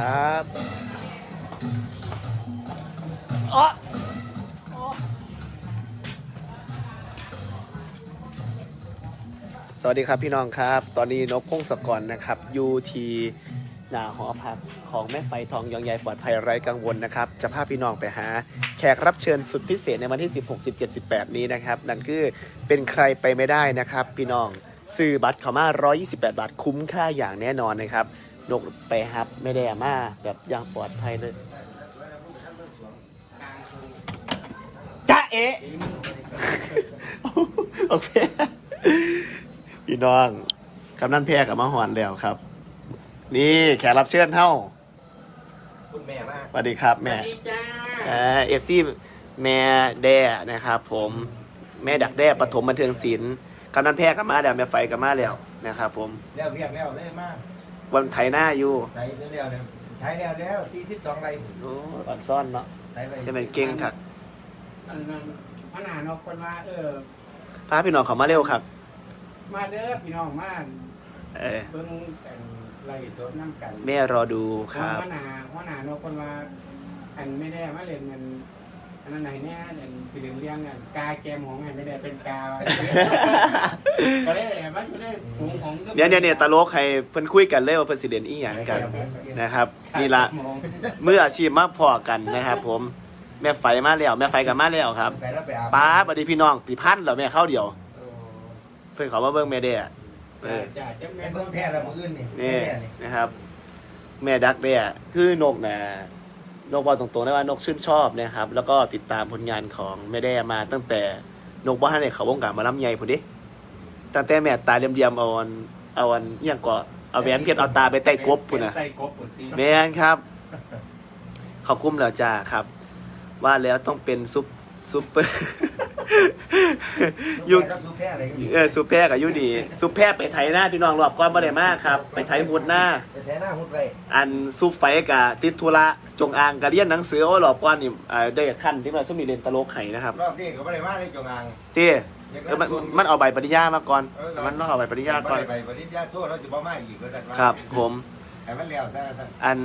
ครับอ๋อสวัสดีครับพี่น้องครับ ตอนนี้นกพงศกรนะครับยูทีหนาหอพักของแม่ไฟทองยองใยปลอดภัยไร้กังวลนะครับ จะพาพี่น้องไปหา แขกรับเชิญสุดพิเศษในวันที่ 16 17 18 นี้นะครับ นั่นคือเป็นใครไปไม่ได้นะครับ พี่น้องซื้อบัตรเขามา 128 บาทคุ้มค่าอย่างแน่นอนนะครับ นกไปฮับไม่ได้อามาแบบอย่างปลอดภัยเลยจ้าเอะโอเค พี่น้องกำนันแพรกับมาหอนแล้วครับ นี่แขกรับเชิญเท่าคุณแม่มากสวัสดีครับ แม่ดีจ้าเอฟซีแม่แด้นะครับ ผมแม่ดักแด้ปฐมบันเทิงศิลป์กำนันแพรกับมาแล้วแม่ไฟกับมาแล้วนะครับ ผมแล้วเรียกแล้วเลยมาก วันไถหน้าอยู่ใส่เร็วเนี่ยใช้แล้วแล้วสี่สิบสองไรโอ้อ่อนซ่อนเนาะใช้ไปจะเป็นเก่งถักอันนั้นพนานกคนว่าเออพาพี่น้องเขามาเร็วครับมาเด้อพี่น้องมาเออเบิ่งกันไล่สดน้ำกันแม่รอดูครับพนาพนานกคนว่าอันไม่ได้มาเล่นเงิน อันนั้นไหนเนี่ยอันสีเหลืองเลี้ยงอันกาแกมของอันไม่ได้เป็นกาก็ได้มันไม่ได้สูงของเดี๋ยวเนี่ยเนี่ยตลกให้เพิ่นคุยกันเลยว่าเพิ่นสิเด่นอีหยังกันนะครับนี่ละเมื่ออาชีพมาพอกันนะครับ ผมแม่ไฟมาแล้วแม่ไฟกับมาแล้วครับไปแล้วไปอาบป้าสวัสดีพี่น้องติพันเหรอแม่เข้าเดียว เพิ่นเขามาเบิ่งแม่แด้เออจ้าจ้าไปแม่เบิ่งแท้แล้วมืออื่นนี่นี่แท้นี่นะครับ แม่ดักแด้คือนกนะ นกบอกตรงๆได้ว่านกชื่นชอบนะครับ แล้วก็ติดตามผลงานของแม่แด้มาตั้งแต่นกบ้านในเขาวงการหมาล้ำใหญ่พุ่นดิตั้งแต่แม่ตาเรียมๆเอาอันเอาอันอิหยังก็เอาแหวนเพชรเอาตาไปใต้กบพุ่นนะใต้กบปุ่นตีแม่นครับเขาคุ้มแล้วจ้าครับ ว่าแล้วต้องเป็นซุปซุปเปอร์ ยุยุคคสุแพ้อะไรก็มีเออซุปแพรกับยุดีซุปแพรไปไถหน้าพี่น้องรอบก่อนบ่ได้มากครับ ไปไถหุดหน้า ไปแท้หน้ามุดไปอันซุปไฟกับติดธุระจงอางกะเรียนหนังสือโอ้ยรอบก่อนนี่อ่าได้ขั้นที่มันสมีเรียนตลกไห้นะครับรอบนี้ก็ไม่ได้มาได้จงอางที่เออมันมันเอาใบปริญญามาก่อนเออมันต้องเอาใบปริญญาก่อนไปปริญญาโทษแล้วจะบ่มาอีกก็จะว่าครับผม ให้มันแล้วซะซะอัน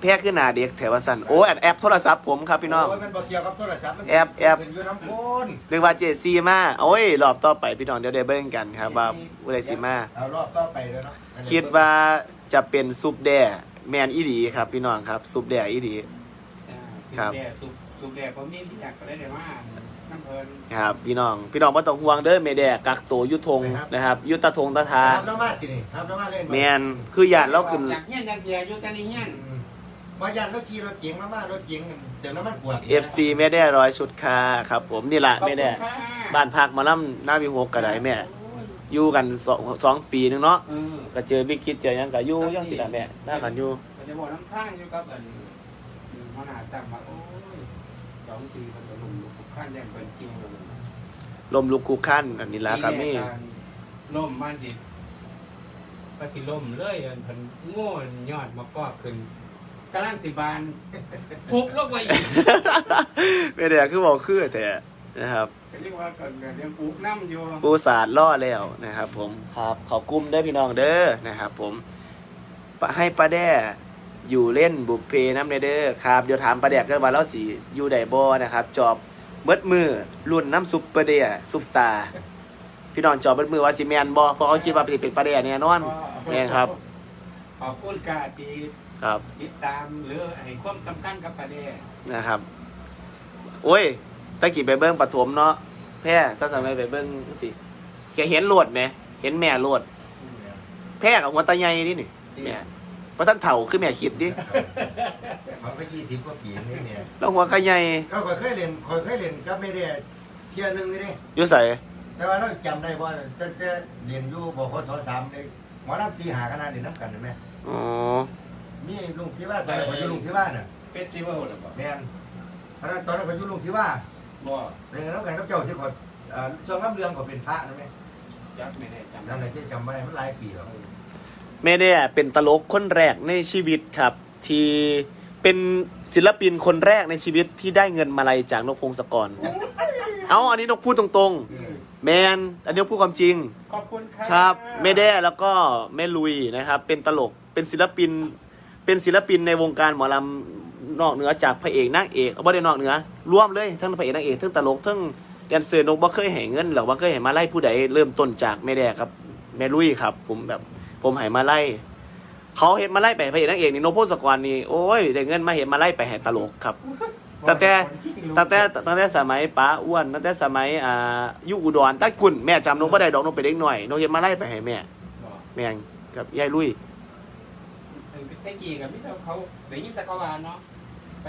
แพรขึ้นหน้าเด็กแถวว่าสันโอ้อันแอปโทรศัพท์ผมครับพี่น้อง โยมันบ่เกี่ยวกับโทรศัพท์มันแอบแอบ เป็นอยู่น้ำโพนเรียกว่าเจซีมาโอ้ยรอบต่อไปพี่น้องเดี๋ยวได้เบิ่งกันครับว่าอุไรซีมา เอารอบต่อไปแล้วเนาะคิดว่าจะเป็นซุปแด่แมนอีดีครับพี่น้องครับซุปแด่อีดี ครับแดดสุกสุกแดดผมนี่ที่อยากก็ได้เลยว่าน้ำเพลินครับพี่น้อง พี่น้องไม่ต้องห่วงเด้อเมแดกักตัวอยุทงนะครับอยุตะทงตะทาทำน้ำมาจีนี่ทำน้ำมาเล่นแมนคือหยาดเราขึ้น จากเฮียนจากเฮียอยู่แต่ในเฮียนอืม มายันรถขี่รถเก๋งมากๆรถเก๋งเดี๋ยวน้ำมันปวด FC แม่แด่ร้อยชุดคาครับผมนี่แหละแม่แด่บ้านพักหมาล่ำหน้าวิหกกระไดแม่อยู่กันสองสองปีหนึงเนาะเออก็เจอบิ๊กคิดเจอหยังก็อยู่ยังสิละแม่หน้ากันอยู่ก็จะบอกน้ำข้างอยู่กับอันมหาตั้งมาโอ้ยสองปีมันจะลงลุกขั้นแดงเป็นจริงเลยลมลุกคุกขั้นอันนี้ละครับนี่ล่มบ้านดิก็สิล่มเลยอันเพิ่นโง่ยอดมากอกขึ้น กำลังสิบานทุบลงไปอีกแม่แด่คือบอกคือแต่นะครับก็เรียกว่ากันเดี๋ยวปลูกน้ำอยู่ปูสาดล่อแล้วนะครับ ผมครับขอบกุ้มเด้อพี่น้องเด้อนะครับ ผมปะให้ป้าแด้อยู่เล่นบุพเพน้ำเนเด้อครับเดี๋ยวถามป้าแดกกันว่าเราสีอยู่ไดบอนะครับ จอบเบิดมือรุ่นน้ำซุปเปอร์เดียซุปตา พี่น้องจอบเบิดมือว่าสิแมนบอเพราะเขาคิดว่าเป็นป้าแด้แน่นอนแม่นครับขอบคุณกาตี ครับ ติดตามหรือให้ความสำคัญกับประเด็นนะครับโอ้ยตะกี้ไปเบิ้งปฐมเนาะแพ้ถ้าสมัยไปเบิ้งสิแกเห็นโหลดไหมเห็นแม่โหลด แพ้กับหัวตาใหญ่นี่นี่แม่เพราะท่านเถ่าคือแม่คิดดิมันก็ยี่สิบกว่าปีนี่เนี่ยแล้วหัวขใหญ่ก็เคยเคยเล่นเคยเคยเล่นก็ไม่ได้เที่ยหนึงนี่เด้อยู่ใส่แต่ว่าเราจำได้ว่าตั้งแต่เรียนอยู่บขสสามเลยหมอลำสีหาขนาดเรียนน้ำกันเห็นไหมอ๋อ มีลุงที่ว่าตอนนั้นเขาอยู่ลุงที่ว่าน่ะเฟสติวัลหรือเปล่าแมนตอนนั้นตอนนั้นเขาอยู่ลุงที่ว่าบ่เรียนน้ำกันกับเจ้าที่เขาเอ่อช่วงน้ำเรืองเขาเป็นพระนะแม่จับไม่ได้จำนั่นแหละที่จำไม่ได้มันหลายปีแล้วแม่เนี่ยเป็นตลกคนแรกในชีวิตครับ ที่เป็นศิลปินคนแรกในชีวิตที่ได้เงินมาลัยจากนกพงศกร เอาอันนี้นกพูดตรงๆ แมนอันนี้นกพูดความจริง ขอบคุณครับครับแม่แด้แล้วก็แม่ลุยนะครับ เป็นตลกเป็นศิลปิน เป็นเป็นศิลปินในวงการหมอลำนอกเหนือจากพระเอกนางเอกบ่ได้นอกเหนือร่วมเลยทั้งพระเอกนางเอกทั้งตลกทั้งแดนเซอร์นกบ่เคยให้เงินหรือว่าเคยให้มาไล่ผู้ใดเริ่มต้นจากแม่แดกครับแม่ลุยครับ ผมแบบผมให้มาไล่เขาเห็นมาไล่ไปให้พระเอกนางเอกนี่นกพงศกรนี่โอ้ยได้เงินมาเห็นมาไล่ไปให้ตลกครับตั้งแต่ตั้งแต่ตั้งแต่สมัยป้าอ้วนตั้งแต่สมัยอ่าอยุอุดรตั้งกุ่นแม่จำนกบ่ได้ดอกนกไปเด็กหน่อยนกเห็นมาไล่ไปให้แม่ แม่งกับยายลุย เทกี้กับพี่เจ้าเขาได้ยินแต่เขาว่าเนาะไป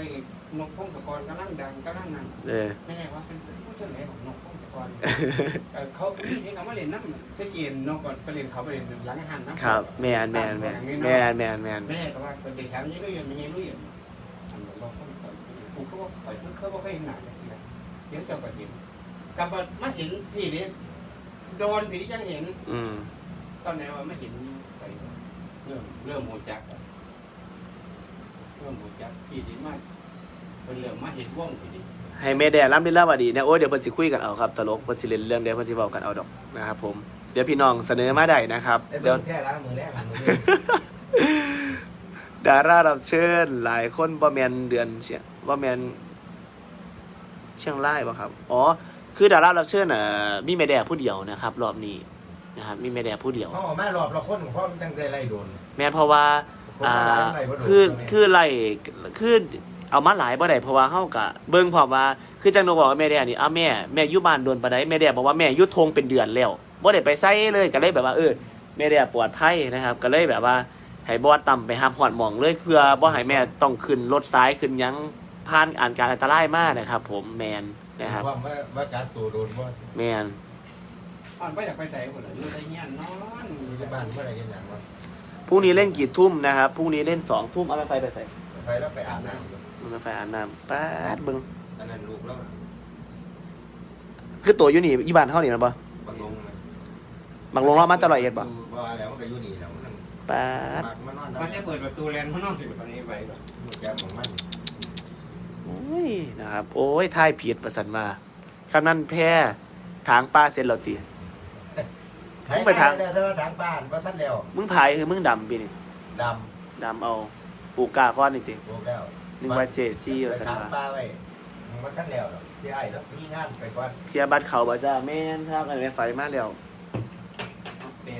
นกพงศกรกำลังดังกำลังนั่นเออไม่ใช่ว่าเป็นผู้เจ้าไหนของนกพงศกรเอ่อเขาพี่นี่เขามาเล่นน้ำเทกี้นกก่อนไปเล่นเขาไปเล่นหลังอาหารน้ำครับแม่นแม่นแม่นแม่นแม่นแม่นไม่ใช่แต่ว่าเป็นเด็กแถวนี้ก็ยังมีรู้อยู่อันนั้นเราต้องสอนกูเขาบอกปล่อยมันเขาบอกให้หนักเลยทีเดียวเดี๋ยวเจะไปเห็นกับว่ามาเห็นพี่นี่โดนผีที่ยังเห็นอืมตอนไหนว่าไม่เห็นใส่เริ่มเริ่มโมจักอะเริ่มโมจักพี่ดีมากเป็นเรื่องมาเห็นว่องพี่ดีให้แม่แดงรับได้แล้วว่าดีนะโอ้ยเดี๋ยวเพิ่นสิคุยกันเอาครับตลกเพิ่นสิเล่นเรื่องเดียวเพิ่นสิเว้ากันเอาดอกนะครับผมเดี๋ยวพี่น้องเสนอมาได้นะครับไอ้เดี๋เดี๋ยยววแค่ล้างมือแรกล้างมือแรกดารารับเชิญหลายคนบ่แม่นเดือนเชียงบ่แม่นเชียงรายบ่ครับอ๋อคือดารารับเชิญน่ะมีแม่แดงผู้เดียวนะครับรอบนี้นะครับมีแม่แดงผู้เดียว เขาออกมารอบเราคนของพ่อมันตั้งใจไล่โดน แม่นเพราะว่าคน อ่ามาไล่ไล่บ่โดนคือตรงนี้คือไล่คือเอามาหลายบ่ได้เพราะว่าเฮากะเบิ่งพร้อมว่าคือจังหนูบอกว่าแม่แดนี่อ้าแม่แม่อยู่บ้านโดนปานใดแม่แดบอกว่าแม่อยู่ทงเป็นเดือนแล้วบ่ได้ไปไสเลยก็เลยแบบว่าเออแม่แดปลอดภัยนะครับ ก็เลยแบบว่าให้บอสต่ำไปหาฮอดหม่องเลยเพื่อบ่ให้แม่ต้องขึ้นรถซ้ายขึ้นหยังผ่านอ่านการอันตรายมากนะครับ ผมแมนนะครับว่าว่าว่าการตัวโดนว่าแมนอ่อนไปจากไปใส่หมดเลยอยู่ในเงี้ยนอนออยู่ยู่ที่ที่บ้าบ้านนเมื่อไหร่กันอย่างวะ พรุ่งนี้เล่นกี่ทุ่มนะครับพรุ่งนี้เล่นสองทุ่มเอาไฟไปใส่ไปแล้วไปอาบน้ำอยู่มันไฟอาบน้ำป๊าดเบิ่งอันนั้นลูกแล้วคือตัวอยู่นี่อยู่บ้านเฮานี่แม่นบ่บังลงเลยบางลงเรามาตลอดเอ็ดบ่ว่าแล้วมันก็อยู่นี่แล้วมันป๊าดมากมันนอนมันจะเปิดประตูแลนด์ข้างนอกสิตอนนี้ไปก่อนแกของมันโอ้ยนะครับ โอ้ยทายผิดประสันมาคำนั้นแพ้ทางป้าเสร็จแล้วติ มึงไปทางแล้วแต่ว่าทางบ้านว่าท่านแล้วมึงพายคือมึงดำปีนี่ดดำเอาปูกาก้อนนี่ติำโบแล้วนึกว่าเจซี่ไปประสันทางมาป้าไว้ว่าท่านแล้วหรอกที่ไอ้แล้วมีงานไปก่อนเสียบัตรเขาบ่จ้าแม่นครับอันนี้ไฟมาแล้ว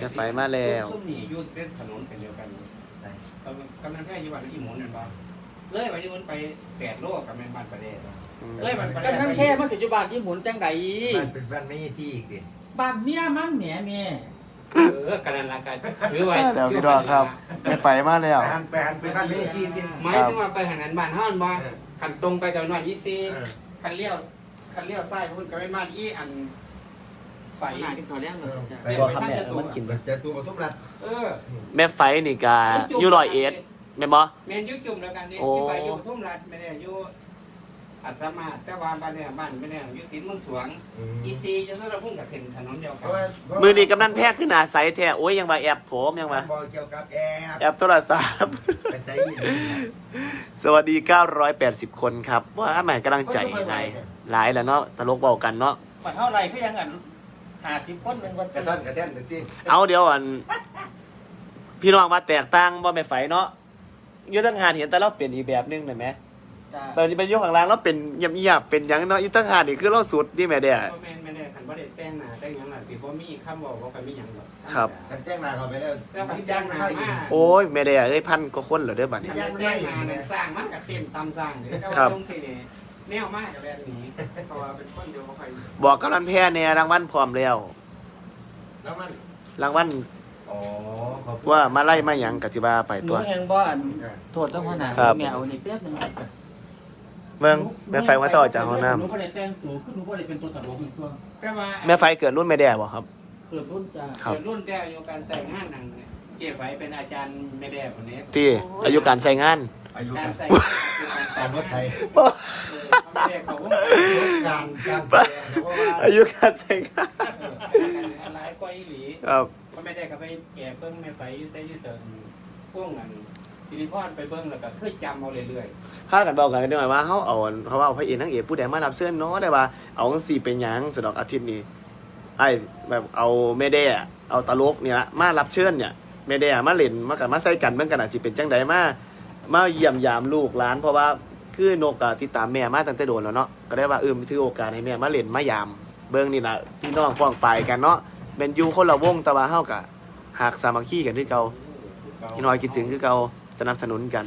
จะไฟมาแล้วซุ่มหนีอยู่เส้นถนนเส้นเดียวกันกำลังแค่อยู่บ้านอีหมุนนั่นปะเลยไปที่มุนไปแปดโลกับแมนบ้านประเดชอืมเอ้ยมันกำนันแค่มันสิจุบานที่หมุนจังไดมันเป็นบ้านไม่ซี่อีกดิ บ้านเมียมันแหมแม่เออกันนันละกันหรือว่าเดี๋ยวพี่ดอกครับไม่ไฟมาแล้ว ไปหันไปหันไปบ้านไม่ซี่ดิหมายถึงว่าไปหันนั้นบ้านห้อนบ่ขันตรงไปจากนวนอีซีเออคันเลี้ยวคันเลี้ยวซ้ายพุ่นก็ไปบ้านอีอันไฟหน้าที่เขาเลี้ยงเลยจ้ะไปบอกครับแม่มันกินเจะตัวปทุมรัฐเออแม่ไฟนี่กาอยู่ร้อยเอ็ดแม่นบ่เมนยุจุ่มแล้วกันนี่โอ้ที่ไปอยู่ปทุมรัฐไม่ได้อยู่ อัศมาศแต่ว่าบ้านเนี่ยบ้านไม่ได้อยู่ติดเมุนสวงอีซีจะสระพุ่งกับเส้นถนนเดียวเพกันราะว่ามือนี้กำนันแพ้ขึ้นหน้าใสแท้โอ้ยยังว่าแอบผมยังว่าบอกเกี่ยวกับแอร์แอบโทรศัพท์ไปใช้ยินสวัสดี 980 คนครับว่าแหม่กำลังใจหลายหลายแล้วเนาะตลกเบากันเนาะบัดเท่าไหร่ก็ยังอันหาสิบคนเป็นคนกระท่อนกระแท่นหนึ่งที่เอาเดี๋ยวอัน พี่น้องมาแตกต่างบ่แม่ไฟเนาะอยุทธงานเห็นแต่เราเปลี่ยนอีกแบบนึงเห็นไหม จ้ะ ตอนนี้เป็นอยุคข้างล่างเราเป็นเงียบๆเป็นหยังเนาะอยุทธงานนี่คือเราสุดนี่แม่เด้อแม่นไม่ได้ขันบ่ได้แต่งหน้าแต่งหยังล่ะสิบ่มีคำบอกว่าไปมีหยังหรอกครับ กันแจ้งนาเขาไปแล้วแล้วบัดจ้างหน้ามาโอ้ยแม่เด้อเอ้ยพันก็คนเหรอเด้อบัดนี้ขันได้แต่งหน้าเนี่ยสร้างมันกับเต็มตำสร้างเด้แต่ครัว่าบ ตรงสิเนี่ยแนวมากกับแบบนี้เพราะว่าเป็นคนเดียวบ่ค่อยบอกกำนันแพ้เนี่ยรางวัลพร้อมแล้ว แล้วมันรางวัลอ๋อเขาว่ามาไล่มาหยังกติบาไปหนูตัวเองบ่อันโทษต้องขนาดครับ แมวนี่แป๊บนึง เมืองแม่ไฟว่าต่อจากห้องน้หนูบ่ได้แต่งตัวคือหนูบ่ได้เป็นตัวตลกอีกตัวแต่ว่าำแม่ไฟเกิดรุ่นแม่แด้บ่ครับ เกิดรุ่นจ้าครับ เกิดรุ่นแต่อายุการใส่งานหนังเนี่ยเจ๊ไฟเป็นอาจารย์ไม่ได้คนนี้ที่อายุการใช้งานอายุกาการรใส่ตามรถไทยเออไม่ได้เขาว่าการการแสดงเพราะว่าอายุการใช้งานอะไรก็อีหลี ครับ ก็ไม่ได้ก็ไปแก่เบิ้งไม่ไฟได้อยืดเสริมพวกนั้ นซิลิคอนไปเบิ้งแล้วก็เคยจำเอาเรื่อยพากันบอกกันหน่อยว่าเขาเอาเขาว่าเอาพระเอกนางเอกผู้ใดมารับเสื้อเนาะได้ว่าเอาจังสี่เป็นหยังสนอกอาทิตย์นี้ไอ้แบบเอาแม่แด้เอาตลกเนี่ยมารับเชิญเนี่ยแม่แด้มาเล่นมากันมาใส่กันเบิ่งกันอาจสิเป็นจังใดมามาเยี่ยมยามลูกหลาน เพราะว่าคือนกก็ติดตามแม่มาตั้งแต่โดนแล้วเนาะก็ได้ว่าเออถือโอกาสให้แม่มาเล่นมายาม เบิ่งนี่นะพี่น้องป้องไปกันเนาะเป็นอยู่คนละวงแต่ว่าเฮาก็หักสามัคคีกันคือเก่าพี่น้อยคิดถึงคือเก่า สนับสนุนกัน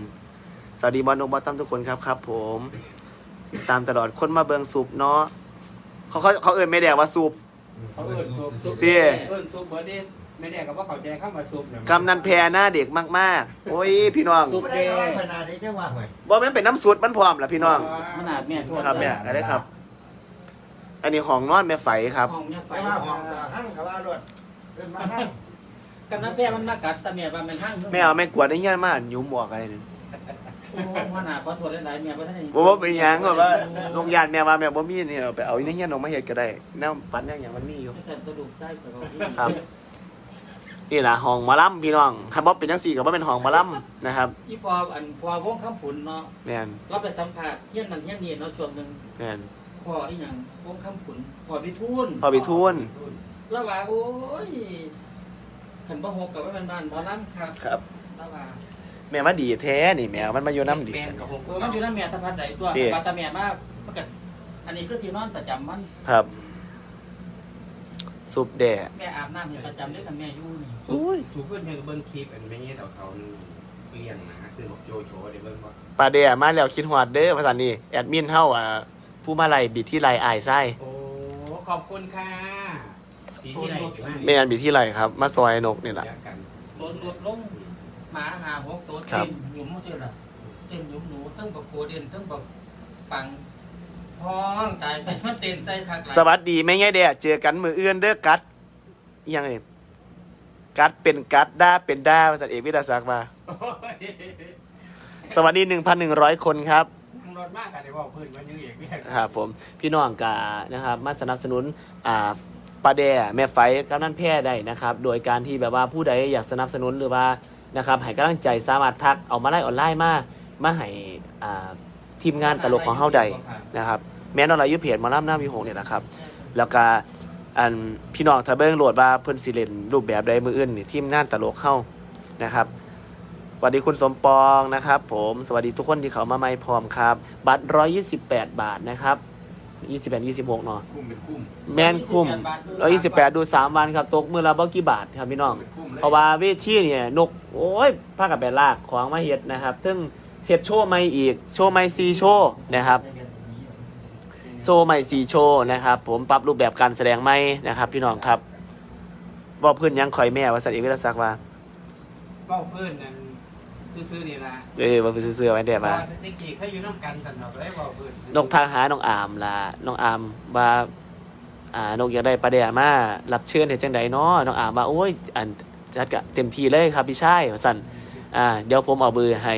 สวัสดีบอลนกบอลตั้มทุกคนครับครับ ผมติดตามตลอดคนมาเบิ่งสูบเนาะเขาเขาเขาเอ่ยไม่แดกว่าสูบเขาเอิ้นซุปซุปเตี้ย เอิ้นซุปเบิดนี่ไม่ได้ก็ว่าเขาใจเข้ามาซุปเนี่ยกำนันแพรหน้าเด็กมากๆ โอ้ยพี่น้องไม่ได้ก็ว่าขนาดนี้จังว่าห่วยบ่แม่นเป็นน้ำสูตรมันพร้อมล่ะพี่น้องขนาดแม่โทษครับแม่ได้ครับ อันนี้ของนอนแม่ไฝครับ ห้องเนี่ยไฟ ไปว่าของหั่งกับว่ารถเอิ้นมาหั่ง กำนันแพ้มันมากัดแต่แม่ว่ามันห้างแม่เอาแม่กวาดได้เงี้ยมากยุ่มหมวกอะไรนึงโอ้ขนาดขอโทษหลายๆแม่บ่ทันได้บ่ว่าเป็นหยังแบบว่าโรงยานแม่ว่าแม่บ่มีนี่เอาไปเอาในเงี้ยนออกมาเฮ็ดก็ได้แนวปันอย่างหยังมันมีอยู่ไม่ใส่กระดูกไส้กับเราที่ครับนี่ล่ะห้องหมอลำพี่น้องถ้าบ่เป็นจังซี่ก็บ่เป็นห้องหมอลำนะครับอีพออันพอวงคำผุนเนาะแม่นเราไปสัมผัสเฮี้ยนนั่นเฮี้ยนนี่เนาะช่วงหนึงแม่นพออีหยังวงคำผุนพอพิทูลพอไปทูนแล้วว่าโอ้ย ขันบ่ฮกกับว่าเป็นบ้านหมอลำครับครับ แล้วว่าแม่มาดีแท้นี่แม่มันมาอยู่น้ำดี แม่กับหกเออมันอยู่นั่นแม่ตะพัดใดตัวเด้ปาตาแม่มากมันก็อันนี้คือที่นอนประจำมัน ครับซุปแด่แม่อาบน้ำเห็นประจำด้วยกันแม่อยู่นี่อุ้ยถูกเพื่อนยังเบิ้งคลิปอันไม่เงี้ยเอาเขาเลี้ยงนะซื้อบอกโจโฉเดี๋ยวเบิ้งว่าปลาแด่มาแล้วคิดฮอดเด้อภาษานี้แอดมินเฮาอะผู้มาไล่บิดที่ไล่อายไส้โอ้ขอบคุณค่ะ ปีที่ไหนถึงแม่นบิดที่ไล่ครับ มาซอยนกนี่ล่ะกันโดนลดลงหมาหาหกตัวครัเต้บนหยุมเชื่อละเต้นหยุมหนูตั้งกับโคเด่นตั้งกับปังพ้องตายไปมันเต้นใส่คักหลายสวัสดีแม่ไงแด่เจอกันมืออื่นเด้อกัดอิหยังไงกัดเป็นกัดด้าเป็นด้าภาษาเอกวิทยาศักดิ์ว่าโอ้ยสวัสดี 1,100 คนครับ นั่งรถมากค่ะเดี๋ยวบอกเพื่อนมันยังเอกเนี่ยครับผมพี่น้องกานะครับมาสนับสนุนอ่า ปลาแดแม่ไฟกำนันแพร่ได้นะครับ โดยการที่แบบว่าผู้ใดอยากสนับสนุนหรือว่านะครับให้กำลังใจสามารถทักเอามาไล่ออนไลน์มามาให้อ่าทีมงานตลกของเฮาได้นะครับ แม้นอนเราอยู่เพจหมาล่ำหน้าวิหงเนี่ยนะครับ แล้วก็อันพี่น้องถ้าเบิงโหลดว่าเพิ่นสิเล่นรูปแบบใดมืออื่นนี่ทีมงานตลกเฮานะครับสวัสดีคุณสมปองนะครับ ผมสวัสดีทุกคนที่เขามาใหม่พร้อมครับ บัตร 128 บาทนะครับ 28 26เนาะคุ้มเป็นคุ้มแม่นคุ้ม128ดู3วันครับ ตกมือละบ่กี่บาทครับพี่น้อง เป็นคุ้มเลยเพราะว่าเวทีเนี่ยนก โอ้ยพากับไปลากของมาเฮ็ดนะครับ ซึ่งเทปโชว์ใหม่อีก โชว์ใหม่4โชว์นะครับ โชว์ใหม่4โชว์นะครับ ผมปรับรูปแบบการแสดงใหม่นะครับ พี่น้องครับบอกเพื่อนยังคอยแม่ว่าสัตว์เอกวิทยาศักดิ์ว่าก็เพื่อนนั่น ซื้อๆนี่ละเออว่าเป็นเสื้อๆไว้เดี๋ยวมาตะกี้เขาอยู่น้ำกันสันเราได้บอกเพื่อนนกทางหาน้องอามล่ะน้องอามว่าอ่านกอยากได้ปลาแดดมารับเชิญเห็นจังใดเนาะน้องอามว่าโอ้ยอันจัดกะเต็มที่เลยครับพี่ชายว่าสั่นอ่าเดี๋ยวผมเอาเบอร์ให้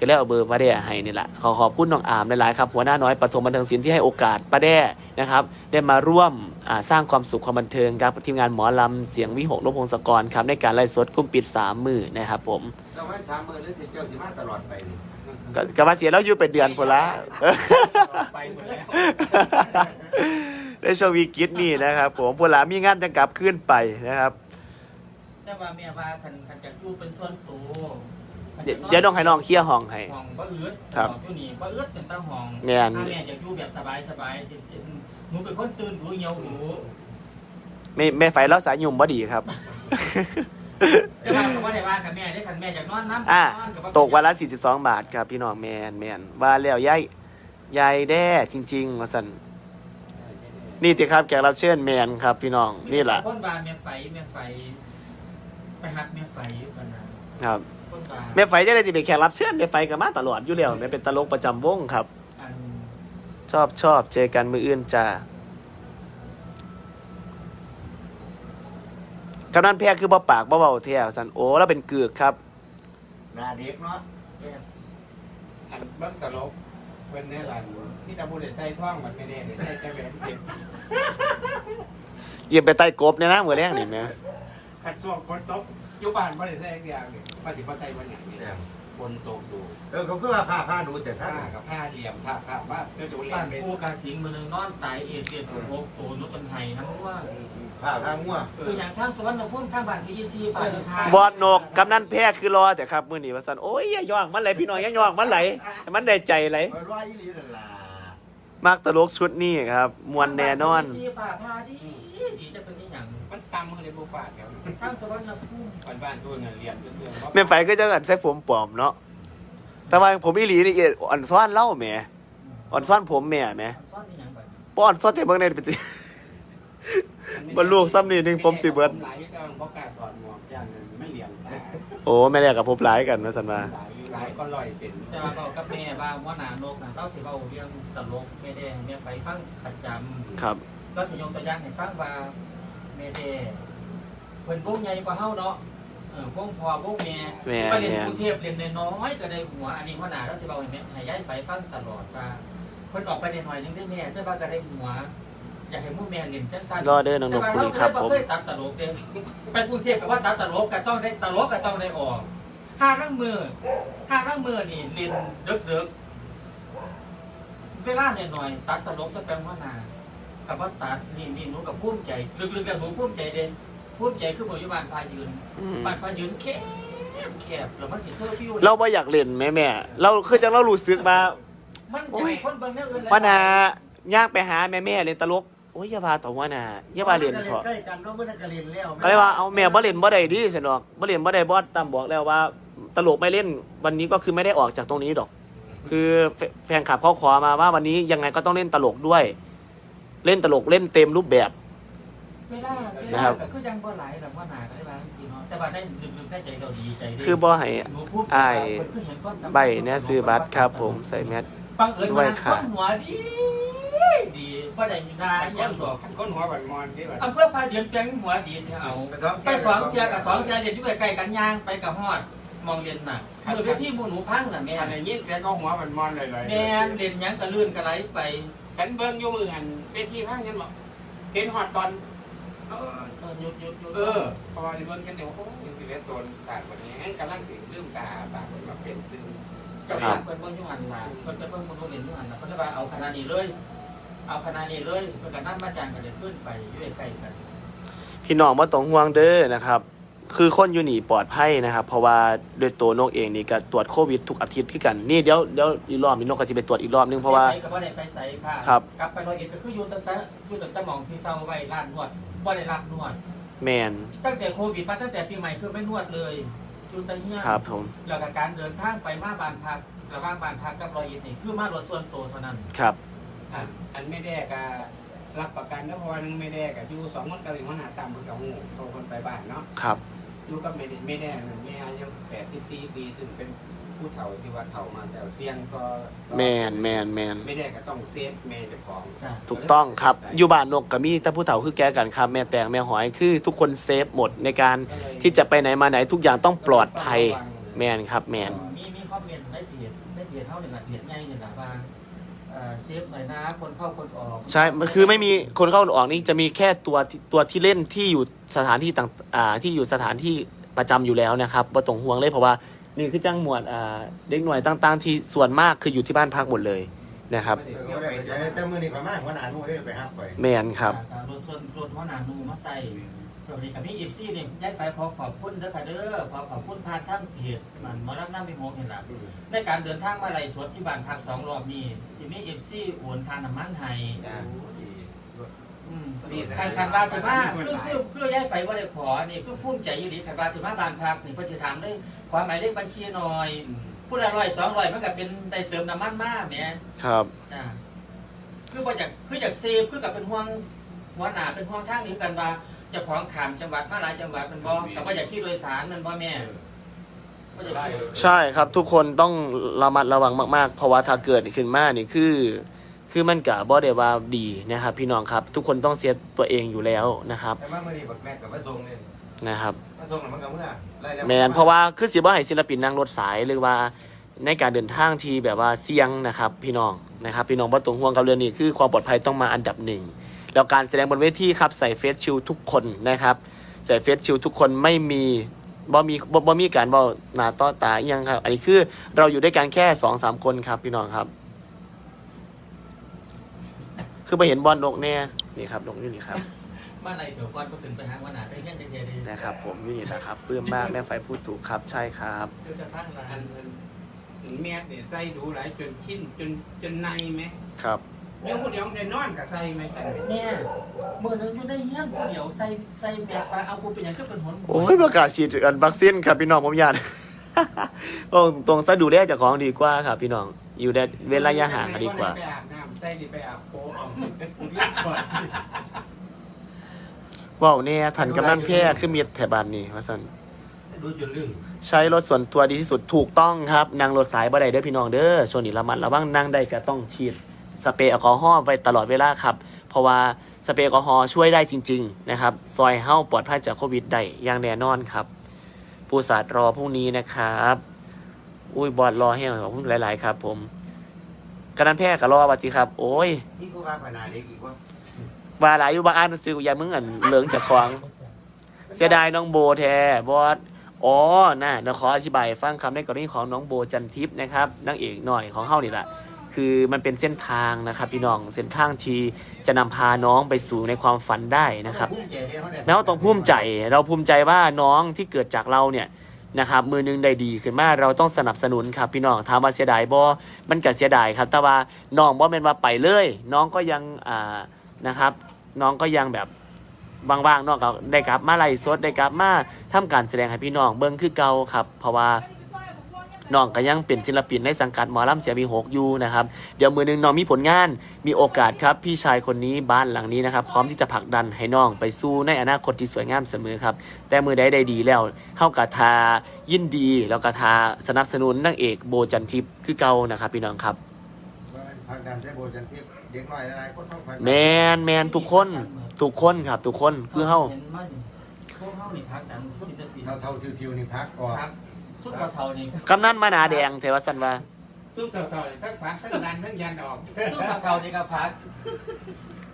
ก็แล้วเอาเบอร์ปลาแดดให้นี่แหละขอขอบคุณน้องอามหลายๆครับหัวหน้าน้อยปฐมบันเทิงศิลป์ที่ให้โอกาสปลาแดดนะครับได้มาร่วมอ่าสร้างความสุขความบันเทิงครับทีมงานหมอลำเสียงวิหกนพพงศกรครับในการไล่สดกุ้มปิดสามมือนะครับผมเราไว้สามมือหรือถึงเจ้าสิมาตลอดไปนี่ก็ก็มาเสียแล้วอยู่เป็นเดือนพนละไปหมดแล้วในช่วงวิกฤตนี่นะครับ ผมพวกหลามีงานจะกลับขึ้นไปนะครับ แต่ว่าแม่ว่าคันคันจะอยู่เป็นส่วนตัว เดี๋ยวเดี๋ยวต้องให้น้องเคลียร์ห้องให้ ห้องบ่อึดครับห้องอยู่นี่บ่อึดเป็นตาห้องแม่น ถ้าแม่จะอยู่แบบสบายๆสิหนูเป็นคนตื่นรู้เหี่ยวหูไม่ไม่ไฟแล้วสายยุ่มบ่ดีครับ แต่ว่าก็บ่ได้ว่ากับแม่ได้คันแม่อยากนอนน้ำอะนอนก็บ่ตกวันละ 42 บาทครับ พี่น้องแมนแมนว่าแล้วยายยายแด้จริงๆว่าสันนี่ติครับแขกรับเชิญแมนครับ พี่น้องนี่แหละคนบ้านแม่ไฟแม่ไฟ ไปหักแม่ไฟอยู่กันนะครับคนบ้าน แม่ไฟจะได้ติเป็นแขกรับเชิญแม่ไฟกับมาตลอดอยู่แล้วแม่เป็นตลกประจำวงครับอันชอบชอบเจอกันมืออื่นจ้ากำนันแพ้คือบ่ปากบ่เบาเที่ยวสันโอ้แล้วเป็นเกือกครับ หน้าเด็กเนาะอันเบิ้งตลกเบิ้งแน่หลานที่ตะบูได้ใส่ท่องมันไม่แน่ได้ใส่แต่แหวนเก็บเยี่ยมไปใต้กบเนี่ยนะมือแรงนี่แม่ขัดส่วงคนตก อยู่บ้านบ่ได้ใส่อย่างเดียวนี่ปฏิบัติใส่วันอย่างนี้เนี่ยบนตกดูเออเขาก็ว่าผ้าผ้าดูแต่ถ้าผ้ากับผ้าเหลี่ยมผ้าผ้าว่าเพื่อดูเหลี่ยบ้ามนเป็นผู้กาสิงมือหนึ่งนอนตายเอเดียตัวโโตนุเป็นไห้ทั้งว่าผ้าผ้างัวคืออย่างทางสวรรค์พุ่มทางบ้านพีซีฝ่ายทางบอดนกกำนันแพ้คือรอแต่ครับมื้อนี้ว่าซั่นโอ้ยอย่าย่องมันไหลพี่น้อยอย่าย่องมันไหลให้มันได้ใจไหลเออว่าอีหลีนั่นล่ะมักตลกชุดนี้ครับ มวนแน่นอนพีซีฝ่าพาดี มันตำเขาเลยบุฟาดครับทางสวรรค์พุ่มบ้านบ้านตัวเงินเหลี่ยมเพื่อนๆแม่นไฟก็จะกันใส่ผมปลอมเนาะแต่ว่าผมอีหลีนี่เอ็ดอ่อนซ้อนเล่าแหมอ่อนซ้อนผมแม่แหมซ่อนอย่างแบบบ่อ่อนซ้อนแต่เบิ่งได้เป็นสิบ่ลูกซ้ำนี่หนึงผมสิเบิด หลายก็ต้องบอกกล้าถอดหมวกอย่างนึงไม่เหลี่ยมตาโอ้แม่ได้กับผมหลายกันว่าซั่นว่าหลายหลายก็ลอยเส้นจะมาบอกกับแม่บ้างว่าหนานกนะเต้าสิเบาเรื่องตลกแม่แดงแม่ไปฟังประจำ ครับ ก็สยงตัวอย่างให้ฟังว่าแม่แดงเพิ่นวงใหญ่กว่าเฮาเนาะเออวงพ่อวงแม่แม่ ไปเรียนแม่กรุงเทพเรียนน้อยๆก็ได้หัวอันนี้ว่าหนาเราสิเบาให้แม่ให้ย้ายไปฟังตลอดว่าเพิ่นออกไปได้หน่อยนึงได้แม่แต่ว่าก็ได้หัว อยากให้หมู่แม่เรียนจังซั่น รอเด้อน้องนแต่กว่าคุเรายครับเคยผมเคยตัดตลกเด้ไปกรุงเทพก็ว่าตัดตลกก็ต้องได้ตลกก็ต้องได้ออกห้าร่างมือห้าร่างมือนี่เรียนดึกๆเวลาหน่อยๆตัดตลกสักแป๊บว่านา กับว่าตัดนี่นี่หนูกับภูมิใจลึกๆกันหนูภูมิใจเด้ภูมิใจคือบ่อยู่บ้านพายืนอืมบ้านพายืนแคบแคบแล้วมันสิเคอร์ฟิวเราบ่อยากเล่นแม่แม่เราคือจังเรารู้สึกว่ามันจะให้คนเบิ่งแนวอื่นว่านาย่างไปหาแม่แม่เล่นตลกโอ้ยอย่าพาต่อว่านาอย่าพาเล่นเถอะใกล้กันเนาะเมื่อนักเรียนแล้วก็เลยว่าเอาแม่บ่เล่นบ่ได้ดิสนอกบ่เล่นบ่ได้บอสตามบอกแล้วว่า ตลกไม่เล่นวันนี้ก็คือไม่ได้ออกจากตรงนี้ดอก คือแฟแฟนคลับเขาขอมาว่าวันนี้ยังไงก็ต้องเล่นตลกด้วย เล่นตลกเล่นเต็มรูปแบบ เวลาเวนะลาครับก็คือยังบ่หลายแบบว่าหนาก็ได้บางสิเนาะแต่ว่าได้ลึกๆได้ใจเราดีใจดีคือบ่ให้หนูพูดอ้ายเพิ่นเพิ่งเห็นความสำคัญใบเนี่ยซื้อบัตรครับผมใส่แมส บังเอิญไว้ว่าค่ะคนหัวดีดีบ่ได้มีนาอยังดอกก้นหัวบันมอนที่ว่าอำเภอพาเยือนเปียงหัวดีที่เอาไปสองเทียกับสองเทียเรียนอยู่ใกล้ๆกันย่างไปกับฮอดมองเรียนน่ะคือไปที่หมู่หนูพังน่ะแม่อันนี้ยินเสียงก็หัวบันมอนเลยเลยแม่นเรียนหยังกระลื่นกระไหลไป ฉันเบิ้งอยู่มือหันเวทีพังฉันบอกเห็นหอดตอนเออเออหยุดหยุดหยุดเออพอเบิ้งกันเดี๋ยวโอ้ยสิเวทตนศาสตร์วันนี้กำลังสิลืมตาปากมันมาเป็นตึงเจ้าของเพิ่นเบิ่งอยู่หันล่ะเพิ่นเพิ่นเบิ่งบ่รู้เรียนอยู่หันล่ะเพิ่นเลยว่าเอาคณะนี้เลย เอาคณะนี้เลยเพิ่นก็นำมาจ้างกันเลยขึ้นไปอยู่ใกล้ๆกันพี่น้องบ่ต้องห่วงเด้อนะครับ คือคนอยู่นี่ปลอดภัยนะครับ เพราะว่าโดยตัวนกเองนี่ก็ตรวจโควิดทุกอาทิตย์คือกันนี่เดี๋ยวเดี๋ยวอีกรอบนี้นกก็จะไปตรวจอีกรอบนึงเพราะว่า ไปก็บ่ได้ไปไสค่ะครับ กลับไปร้อยเอ็ดก็คืออยู่ตั้งแต่อยู่ตั้งแต่หมองที่เซาไว้ร้านนวดบ่ได้รับนวด แมนตั้งแต่โควิดมาตั้งแต่ปีใหม่คือไม่นวดเลยอยู่แต่เฮียครับผมแล้วก็การเดินทางไปมาบ้านพักระหว่างบ้านพักกับร้อยเอ็ดนี่คือมารถส่วนตัวเท่านั้นครับอันอันไม่ได้ก็รับประกันแล้วพอนึงไม่ได้ก็อยู่สองคนกับอีกคนหาตามคนกับหูโตคนไปบ้านเนาะครับ อยู่กับไม่ได้ไม่ได้แม่อายุแปดสิบสี่ปีซึ่งเป็นผู้เฒ่าที่ว่าเฒ่ามาแต่เสียงก็แมนแมนแมนไม่ได้ก็ต้องเซฟแม่เจ้าของจ้ะถูกต้องครับอยู่บ้านนกกับมีแต่ผู้เฒ่าคือแกกันครับแม่แตงแม่หอยคือทุกคนเซฟหมดในการที่จะไปไหนมาไหนทุกอย่างต้องปลอดภัย แมนครับแมน เอ่อเซฟหน่อยนะ คนเข้าคนออกใช่มันคือไม่มีคนเข้าออกนี่จะมีแค่ตัวที่ตัวที่เล่นที่อยู่สถานที่ต่างอ่าที่อยู่สถานที่ประจำอยู่แล้วนะครับบ่ต้องห่วงเลยเพราะว่านี่คือจ้างหมวดอ่าเด็กหน่วยต่างๆ ที่ส่วนมากคืออยู่ที่บ้านพักหมดเลยนะครับเออเขาได้ไปเจอแต่มือนี่ประมาณหัวหน้าหนู่ได้ไปห้าไปแมนครับอ่ารถส่วนรถหัวหน้าหนูมาใส่ ตรงนี้กับพี่อีฟซี่เนี่ยย้ายไปขอขอบคุณเด้อค่ะเด้อขอขอบคุณผ่านทั้งเพจมันหมอรับน้ำมีโมกเห็นหลัในการเดินทางมาไล่สดที่บ้านพักสองรอบนี้ที่มีเอฟซีโอนทานน้ำมันให้จ้าอืมคันคันบาสิมาคือคือคือย้ายไฟว่าได้ขอนี่คือภูมิใจอยู่ดีคันบาสิมาบ้านพักนี่เพิ่นสิถามเรื่องความหมายเลขบัญชีหน่อยผู้ละร้อยสองร้อยมันก็เป็นได้เติมน้ำมันมาแหมครับจ้ะคือบ่อยากคืออยากเซฟคือกับเป็นห่วงหัวหน้าเป็นห่วงทางนี้กันว่า เจะของขามจังหวัดมาหลายจังหวัดมันบ่กับว่าอยากขี่โดยสารมันบ่แม่บ่อยากขี่ใช่ครับทุกคนต้องระมัดระวังมากๆ เพราะว่าถ้าเกิดขึ้นมานี่คือ คือมันกะบ่ได้ว่าดีนะครับ พี่น้องครับ ทุกคนต้องเซฟตัวเองอยู่แล้วนะครับแต่ว่ามือนี่บักแม็กกับมาส่งเนี่ยนะครับ มาส่งแล้วมันก็เมื่อไล่แล้วแมนเพราะว่าคือสิบ่ให้ศิลปินนั่งรถสายหรือว่าในการเดินทางที่แบบว่าเสี่ยงนะครับ พี่น้องนะครับ พี่น้องบ่ต้องห่วงกับเรื่องนี้คือความปลอดภัยต้องมาอันดับหนึ่ง แล้วการแสดงบนเวทีครับใส่เฟสชิลทุกคนนะครับ ใส่เฟสชิลทุกคนไม่มีบ่มีบ่บ่มีการเว้าหน้าต่อตาอิหยังครับ อันนี้คือเราอยู่ด้วยกันแค่สองสามคนครับพี่น้องครับ คือไปเห็นบอลนกแน่นี่ครับนกอยู่นี่ครับบ้านไหนเดี๋ยวก่อนก็ถึงไปหาวันหนาได้แค่เดียวดีนะครับ ผมอยู่นี่นะครับปลื้มมากแม่ไฟพูดถูกครับใช่ครับเดี๋ยวจะพังร้าอันนอันแม่เนี่ยใส่ดูหลายจนชิ้นจนจนในไหมครับ เดี๋ยวผู้เดียวจะนอนกับใส่ไหมจันเนี่ยเมื่อนึงอยู่ในเงี้ยผู้เดียวใส่ใส่แบบว่าเอากูเป็นอย่างก็เป็นหนโอ้ยประกาศฉีดอันวัคซีนครับพี่น้องผมอยากตรงตรงซะดูแลเจากของดีกว่าครับพี่น้อง อยู่ได้เว้นระยะห่างกันดีกว่า ไปอาบน้ำใส่ดิไปอาบโคเอาเรียกก่อนว้าวเนี่ยทันกำนันแพร่ขึ้นมีแถบานนี่ว่าสันดูจนลึงใช้รถส่วนตัวดีที่สุดถูกต้องครับนั่งรถสายบ่ได้เด้อพี่น้องเด้อช่วงนี้ระมัดระวังนั่งได้ก็ต้องฉีด สเปรย์แอลกอฮอล์ไปตลอดเวลาครับ เพราะว่าสเปรย์แอลกอฮอล์ช่วยได้จริง ๆ นะครับ ซอยเฮ้าปลอดภัยจากโควิดได้อย่างแน่นอนครับผู้ศาสตร์รอพรุ่งนี้นะครับ อุ้ยบอดรอให้หน่อยขอบคุณหลาย ๆ ครับ ผมกำนันแพร่ก็รอวัติครับ โอ้ยนี่กูว่าขนาดเล็กอีกว่าว่าหลายอยู่บางอันซื้อกูอยามึงอันเหลืองจากควางเสียดายน้องโบแท้บอสอ๋อน่ะเดี๋ยวขออธิบายให้ฟังคำในกรณีของน้องโบจันทิพย์นะครับนางเอกหน่อยของเฮานี่แหละ คือมันเป็นเส้นทางนะครับพี่น้องเส้นทางที่จะนำพาน้องไปสู่ในความฝันได้นะครับแล้วต้องภูมิใจเราภูมิใจว่าน้องที่เกิดจากเราเนี่ยนะครับมือหนึงได้ดีขึ้นมาเราต้องสนับสนุนครับพี่น้องถามว่าเสียดายบ่มันก็เสียดายครับ แต่ว่าน้องบ่แม่นว่าไปเลย น้องก็ยังอ่านะครับ น้องก็ยังแบบว่างๆน้องก็ได้กลับมาไล่สดได้กลับมาทำการแสดงให้พี่น้องเบิ่งคือเก่าครับ เพราะว่า น้องก็ยังเป็นศิลปินในสังกัดหมอลำเสียบีหกอยู่นะครับ เดี๋ยวมือหนึงน้องมีผลงาน มีโอกาสครับพี่ชายคนนี้บ้านหลังนี้นะครับ พร้อมที่จะผลักดันให้น้องไปสู้ในอนาคตที่สวยงามเสมอครับ แต่มือใดได้ดีแล้วเข้ากับทายินดี แล้วก็ทาสนับสนุนนางเอกโบจันทิพย์คือเก่านะครับพี่น้องครับพักดันใช้โบจันทิพย์เด็กน้อยอะไรก็ต้องพักแมนแมนทุกคนทุกคนครับทุกคนคือเฮาห็นมันพวกเฮานี่พักดันศิลปินเท่าเท่าทิวๆนี่พักก่อน พักชุดเทาๆนี่กำนันมาหนาแดงเทวสันว่าซุปเต่าๆทั้งพักทั้งดันทั้งยันออกชุดเทาๆนี่ก็พัก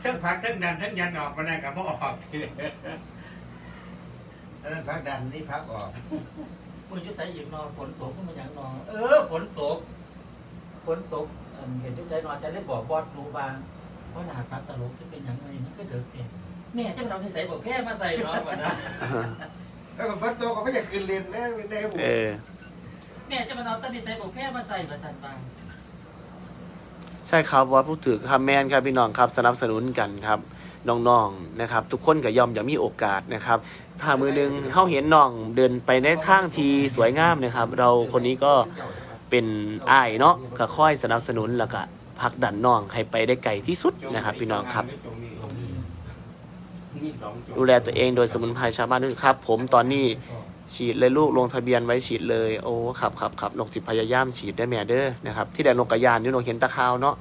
ทั้งพักทั้งดันทั้งยันออกมาได้กับพ่อออกทีอันนั้นพักดันนี่พักออกมึงจะใส่อีกนอนฝนตกขึ้นมาอย่างนอนเออฝนตกฝนตกเอิ่มเห็นที่ใส่นอนจะได้บอกบอสรู้บางว่าหนาตัดตลกจะเป็นยังไงมันก็เดือดเสียแม่จะมาเอาที่ใส่บอกแค่มาใส่เนาะก่อนนะ แล้วก็ฟันโตก็ไม่อยากขึ้นเรียนแม่ไม่ได้บุเออ แม่จะมาเอาตัดที่ใส่บอกแค่มาใส่มาสั่นบางใช่ครับว่าผู้ถือคำแมนครับพี่น้องครับสนับสนุนกันครับน้องๆนะครับ ทุกคนก็ยอมอย่ามีโอกาสนะครับถ้ามือหนึงเข้าเห็นน้องเดินไปในทางที่สวยงามนะครับ เราคนนี้ก็เป็นอ้ายเนาะก็ค่อยสนับสนุนแล้วก็ผลักดันน้องให้ไปได้ไกลที่สุดนะครับ พี่น้องครับมีสองจุ ดดูแลตัวเองโดยสมุนไพรชาวบ้านด้วยครับ ผมตอนนี้ฉีดเลยลูกลงทะเบียนไว้ฉีดเลยโอ้ครับครับครับนกจิพยายามฉีดได้แม่เด้อนะครับที่แดนนกกระยานนี่นกเห็นตะขาวเนาะ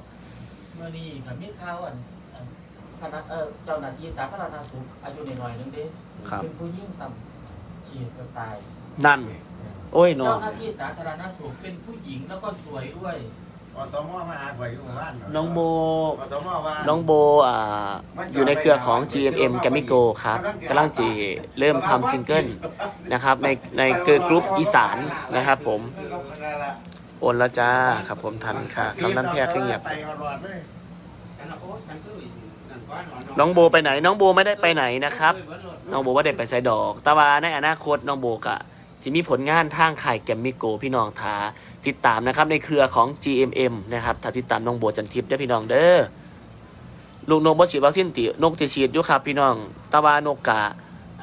เมื่อนี้กับมิตรข้าวอันอันคณะเออเจ้าหน้าที่สาธารณสุขอายุหน่อยๆนึงเด้ครับเป็นผู้ยิ่งซ้ำฉีดจะตายนั่น โอ้ยน้อเจ้างหน้าที่สาธารณสุขเป็นผู้หญิงแล้วก็สวยด้วย อสมมาหาข่อยอยู่หมู่บ้านน้องโบ อสมว่า น้องโบอ่าอยู่ในเครือของ GMM g a m i g o ครับกำลังจีเริ่มทำซิงเกิลนะครับในในเกิร์ลกรุ๊ปอีสานนะครับผม โอนแล้วจ้าครับผมทันค่ะคำนั้นแพ้ขึ้นเงียบ ไปหลอดเลยน้องโบไปไหน น้องโบไม่ได้ไปไหนนะครับ น้องโบว่าได้ไปใส่ดอก แต่ว่าในอนาคตน้องโบกะ สิมีผลงานทางข่ายแกมมิโกพี่น้องทาติดตามนะครับในเครือของ GMM นะครับถ้าติดตามน้องโบจันทิพย์ได้อพี่น้องเด้อลูกนกบ่ฉีดวัคซีนตินกจะฉีดอยู่ครับ พี่น้องแต่ว่านกกะ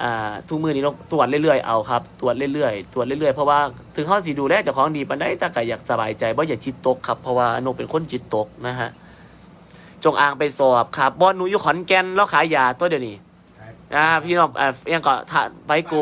อ่าทุกมือนี้นกตรวจเรื่อยๆเอาครับตรวจเรื่อยๆตรวจเรื่อยๆเพราะว่าถึงเขาสิดูแลเจ้าของดีปานใดแต่ก็อยากสบายใจบ่อย่าจิตตกครับเพราะว่านกเป็นคนจิตตกนะฮะจงอางไปสอบครับบอนหนูอยู่ขอนแก่นแล้วขายยาตัวเดียวนี้อ่าพี่น้องเอ่อยังก็ถ่าไบโก